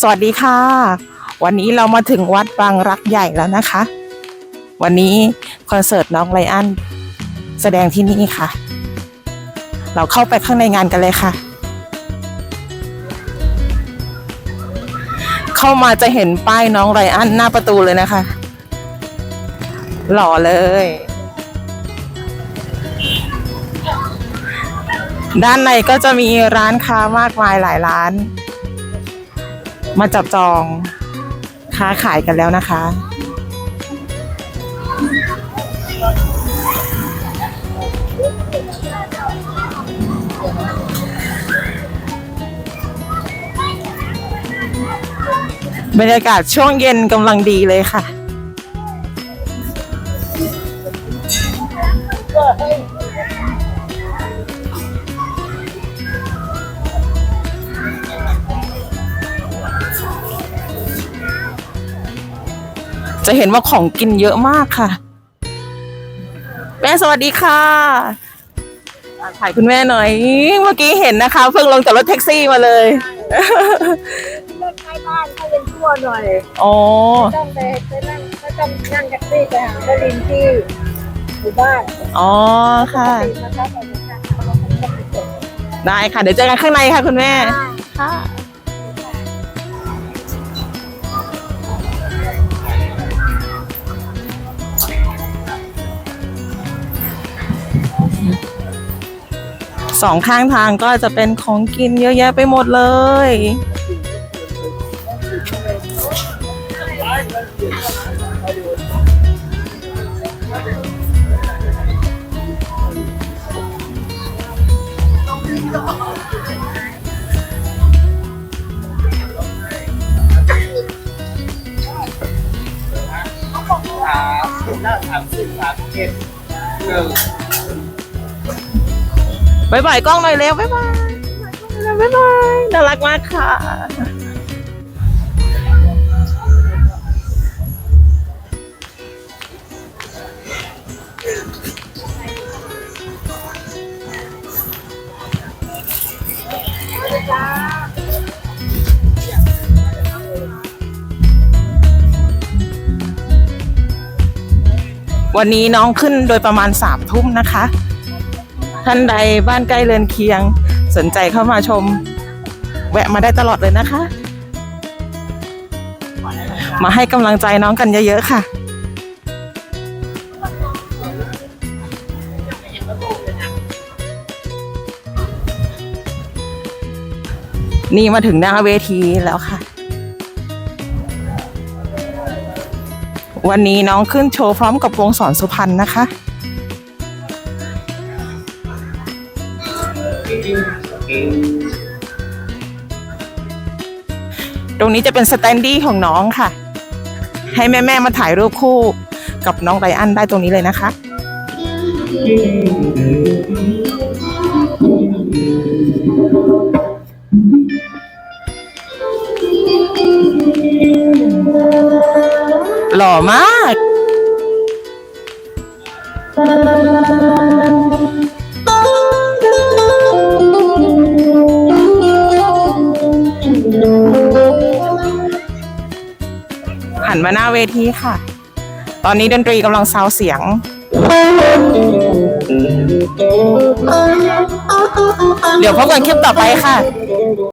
สวัสดีค่ะ วันนี้เรามาถึงวัดบางรักใหญ่แล้วนะคะ วันนี้คอนเสิร์ตน้องไลอ้อนแสดงที่นี่ค่ะ เราเข้าไปข้างในงานกันเลยค่ะ เข้ามาจะเห็นป้ายน้องไรอันหน้าประตูเลยนะคะ หล่อเลย ด้านในก็จะมีร้านค้ามากมายหลายร้าน มาจับจองค้าขายกันแล้วนะคะ บรรยากาศช่วงเย็นกำลังดีเลยค่ะ จะเห็นว่าของกินเยอะมากค่ะ แม่สวัสดีค่ะอะถ่ายคุณแม่หน่อย เมื่อกี้เห็นนะคะ เพิ่งลงจากรถแท็กซี่มาเลยเลิกใกล้บ้านเขาเป็นทั่วหน่อยอ๋อต้องไปไปนั่งก็ต้องนั่งแท็กซี่ไปหาดลินที่หมู่บ้านอ๋อค่ะปกติมันก็ไปเหมือนกันเขาก็คงต้องไปส่งได้ค่ะ เดี๋ยวเจอกันข้างในค่ะคุณแม่ค่ะ สองข้างทางก็จะเป็นของกินเยอะแยะไปหมดเลย สามหน้าสามสิบสามเอ็ดหนึ่ง บายบายกล้องหน่อยเร็วบายบายบายบายน่ารักมากค่ะ วันนี้น้องขึ้นโดยประมาณสามทุ่มนะคะ ท่านใดบ้านใกล้เรือนเคียง สนใจเข้ามาชม แวะมาได้ตลอดเลยนะคะ มาให้กำลังใจน้องกันเยอะๆค่ะ นี่มาถึงหน้าเวทีแล้วค่ะ วันนี้น้องขึ้นโชว์พร้อมกับวงสอนสุพรรณนะคะ ตรงนี้จะเป็นสแตนดี้ของน้องค่ะ ให้แม่ๆมาถ่ายรูปคู่กับน้องไรอันได้ตรงนี้เลยนะคะหล่อมาก หันมาหน้าเวทีค่ะ ตอนนี้ดนตรีกำลังซาวเสียง เดี๋ยวพบกันคลิปต่อไปค่ะ